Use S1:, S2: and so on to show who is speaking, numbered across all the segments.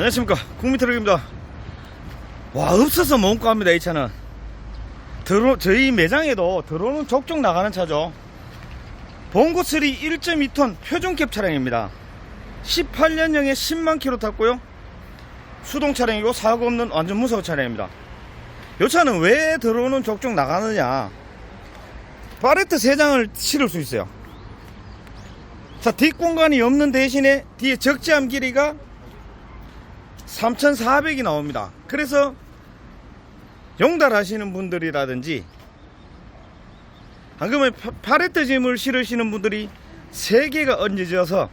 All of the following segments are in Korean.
S1: 안녕하십니까. 국민트럭입니다. 와 없어서 못 갑니다 이 차는. 들어, 저희 매장에도 들어오는 족족 나가는 차죠. 봉고 3 1.2톤 표준캡 차량입니다. 18년형에 10만 킬로 탔고요. 수동 차량이고 사고 없는 완전 무서운 차량입니다. 이 차는 왜 들어오는 족족 나가느냐. 파레트 3장을 실을 수 있어요. 자 뒷공간이 없는 대신에 뒤에 적재함 길이가 3,400이 나옵니다. 그래서 용달 하시는 분들이라든지 방금에 파- 파레트 짐을 실으시는 분들이 3개가 얹어져서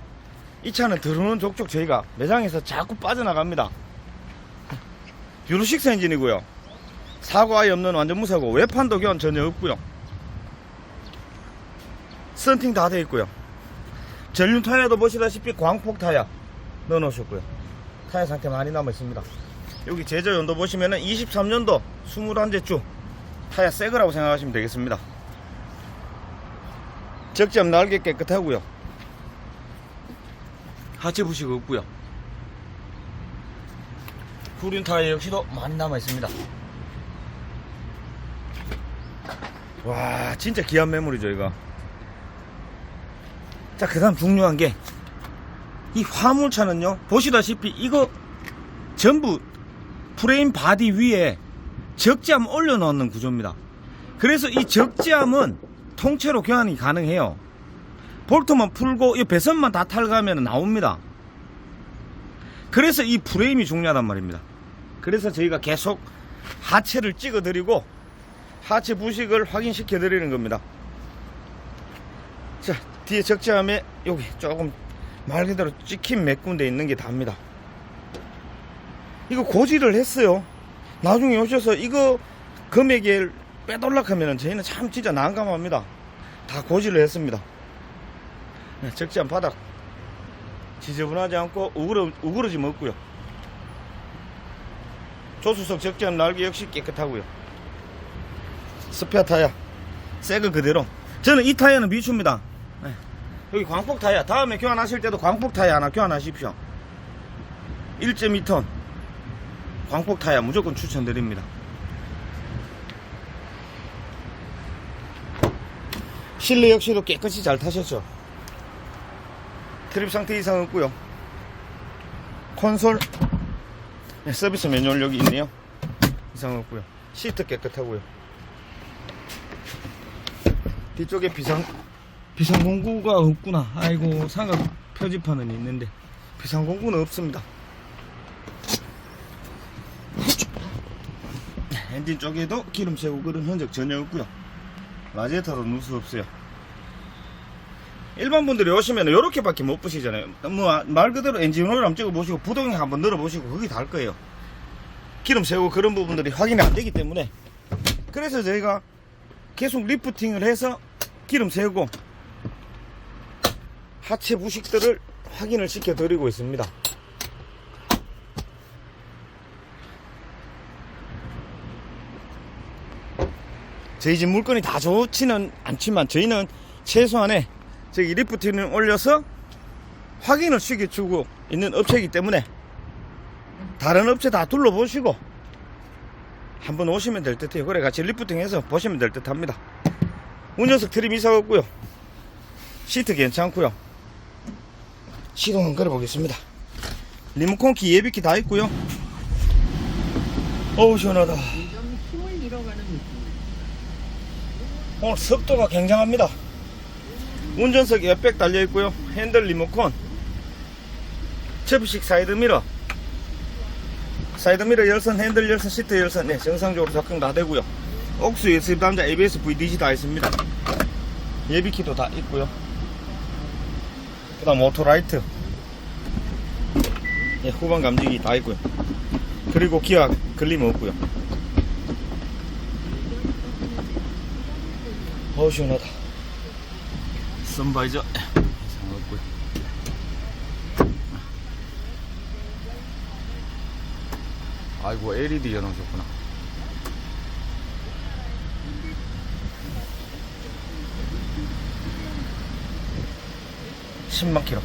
S1: 이 차는 들어오는 족족 저희가 매장에서 자꾸 빠져나갑니다. 유로식스 엔진이고요. 사고 아예 없는 완전 무사고 외판도 교환 전혀 없고요. 썬팅 다 돼 있고요. 전륜 타이어도 보시다시피 광폭 타이어 넣어 놓으셨고요. 타이어 상태 많이 남아 있습니다. 여기 제조 연도 보시면은 23년도 21제 타이어 새 거라고 생각하시면 되겠습니다. 적점 날개 깨끗하고요. 하체 부식 없고요. 구륜 타이어 역시도 많이 남아 있습니다. 와 진짜 귀한 매물이죠 이거. 자, 그 다음 중요한 게, 이 화물차는요, 보시다시피 이거 전부 프레임 바디 위에 적재함 올려놓는 구조입니다. 그래서 이 적재함은 통째로 교환이 가능해요. 볼트만 풀고 이 배선만 다 탈가면 나옵니다. 그래서 이 프레임이 중요하단 말입니다. 그래서 저희가 계속 하체를 찍어 드리고 하체 부식을 확인시켜 드리는 겁니다. 자, 뒤에 적재함에 여기 조금 말 그대로 찍힌 몇 군데 있는 게 답니다. 이거 고지를 했어요. 나중에 오셔서 이거 금액을 빼돌락 하면은 저희는 참 진짜 난감합니다. 다 고지를 했습니다. 네, 적재함 바닥 지저분하지 않고 우그러, 우그러짐 없고요. 조수석 적재함 날개 역시 깨끗하고요. 스페어 타이어 새거 그대로 저는 이 타이어는 미추입니다. 네. 여기 광폭 타이어 다음에 교환하실 때도 광폭 타이어 하나 교환하십시오. 1.2톤. 광폭 타이어 무조건 추천드립니다. 실내 역시도 깨끗이 잘 타셨죠? 트립 상태 이상 없고요. 콘솔 네, 서비스 매뉴얼 여기 있네요. 이상 없고요. 시트 깨끗하고요. 뒤쪽에 비상 비상공구가 없구나. 아이고 상업 표지판은 있는데 비상공구는 없습니다. 엔진 쪽에도 기름 채우고 그런 흔적 전혀 없고요. 라제타도 누수 없어요. 일반 분들이 오시면 이렇게 밖에 못 보시잖아요. 뭐 말 그대로 엔진 오일 한번 찍어보시고 부동액 한번 늘어보시고 그게 다를 거예요. 기름 채우고 그런 부분들이 확인이 안 되기 때문에 그래서 저희가 계속 리프팅을 해서 기름 세우고 하체 부식들을 확인을 시켜 드리고 있습니다. 저희 집 물건이 다 좋지는 않지만 저희는 최소한의 저기 리프팅을 올려서 확인을 시켜 주고 있는 업체이기 때문에 다른 업체 다 둘러보시고 한번 오시면 될 듯해요. 그래 같이 리프팅해서 보시면 될 듯합니다. 운전석 트림 이상 없고요. 시트 괜찮고요. 시동 한번 걸어보겠습니다. 리모컨 키 예비키 다 있고요. 어우 시원하다. 오늘 습도가 굉장합니다. 운전석 에어백 달려 있고요. 핸들 리모컨, 접이식 사이드 미러, 사이드 미러 열선, 핸들 열선, 시트 열선, 네 정상적으로 작동 다 되고요. 옥수 USB 담자 ABS VDC 다 있습니다. 예비키도 다 있고요. 그다음 오토라이트, 네, 후방 감지기 다 있고요. 그리고 기아 걸림 없고요. 어우 시원하다 선바이저 이상 없고요 아이고 LED 열어놓으셨구나 (10만 킬로)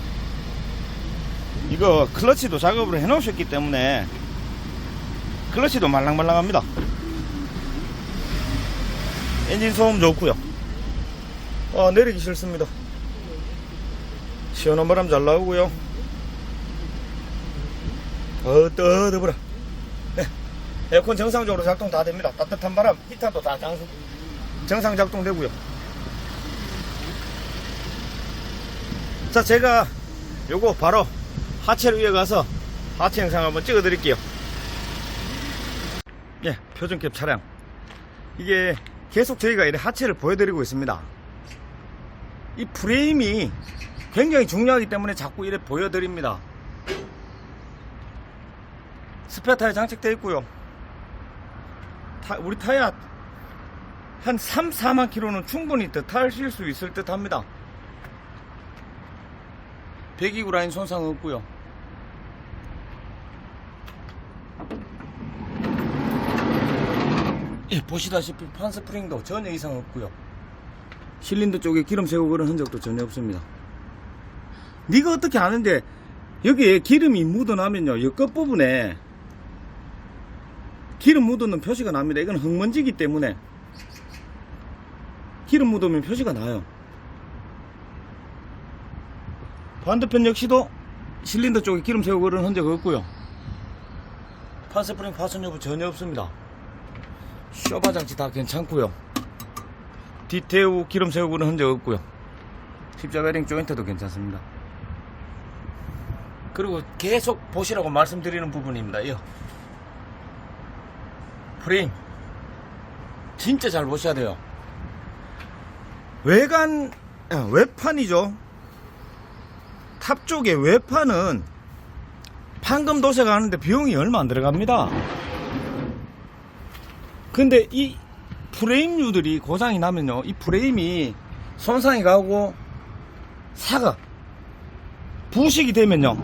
S1: 이거 클러치도 작업을 해 놓으셨기 때문에 클러치도 말랑말랑합니다. 엔진 소음 좋고요. 어, 내리기 싫습니다. 시원한 바람 잘 나오고요. 어 떠드보라 네. 에어컨 정상적으로 작동 다 됩니다. 따뜻한 바람 히터도 다 정상 작동되고요 자 제가 요거 바로 하체를 위에 가서 하체 영상 한번 찍어 드릴게요. 예 표준캡 차량. 이게 계속 저희가 이렇게 하체를 보여드리고 있습니다. 이 프레임이 굉장히 중요하기 때문에 자꾸 이렇게 보여드립니다. 스페어 타이어 장착되어 있고요. 타- 우리 타이어 한 3, 4만 킬로는 충분히 더 타실 수 있을 듯 합니다 배기구 라인 손상 없고요. 예, 보시다시피 판스프링도 전혀 이상 없고요. 실린더 쪽에 기름 새고 그런 흔적도 전혀 없습니다. 네가 어떻게 아는데 여기에 기름이 묻어나면요 이 끝부분에 기름 묻어는 표시가 납니다. 이건 흙먼지기 때문에 기름 묻으면 표시가 나요 반대편 역시도 실린더 쪽에 기름 새고 그런 흔적 없고요. 판스프링 파손 여부 전혀 없습니다. 쇼바 장치 다 괜찮고요. 디테우 기름 새고 그런 흔적 없고요. 십자베링 조인트도 괜찮습니다. 그리고 계속 보시라고 말씀드리는 부분입니다 이요. 프레임. 진짜 잘 보셔야 돼요. 외관 아, 외판이죠 탑 쪽에 외판은 판금 도색가 하는데 비용이 얼마 안 들어갑니다. 근데 이 프레임류들이 고장이 나면요 이 프레임이 손상이 가고 사가 부식이 되면요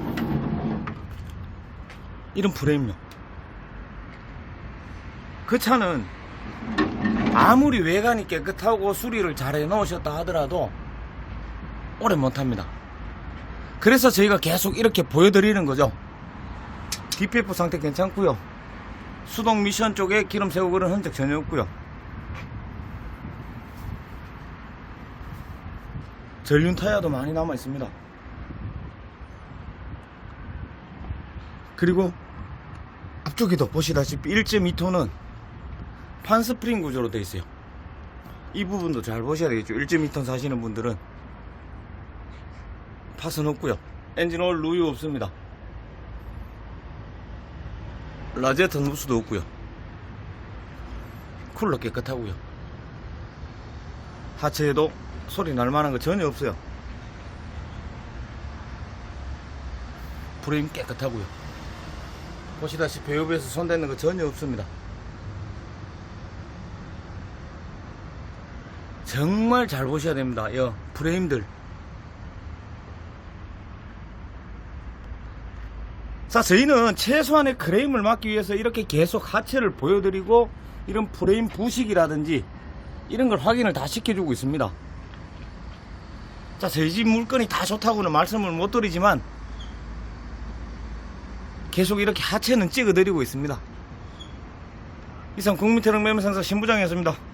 S1: 이런 프레임요. 그 차는 아무리 외관이 깨끗하고 수리를 잘 해놓으셨다 하더라도 오래 못합니다 그래서 저희가 계속 이렇게 보여드리는 거죠. DPF 상태 괜찮고요. 수동 미션 쪽에 기름 새고 그런 흔적 전혀 없고요. 전륜 타이어도 많이 남아 있습니다. 그리고 앞쪽에도 보시다시피 1.2톤은 판스프링 구조로 되어 있어요. 이 부분도 잘 보셔야 되겠죠. 1.2톤 사시는 분들은 파손 없고요. 엔진 오일 누유 없습니다. 라제트 누수도 없고요. 쿨러 깨끗하고요. 하체에도 소리 날 만한 거 전혀 없어요. 프레임 깨끗하고요. 보시다시피 배우에서 손대는 거 전혀 없습니다. 정말 잘 보셔야 됩니다. 이 프레임들 자 저희는 최소한의 크레임을 막기 위해서 이렇게 계속 하체를 보여드리고 이런 프레임 부식이라든지 이런 걸 확인을 다 시켜주고 있습니다. 자 저희 집 물건이 다 좋다고는 말씀을 못 드리지만 계속 이렇게 하체는 찍어드리고 있습니다. 이상 국민트럭 매매상사 신부장이었습니다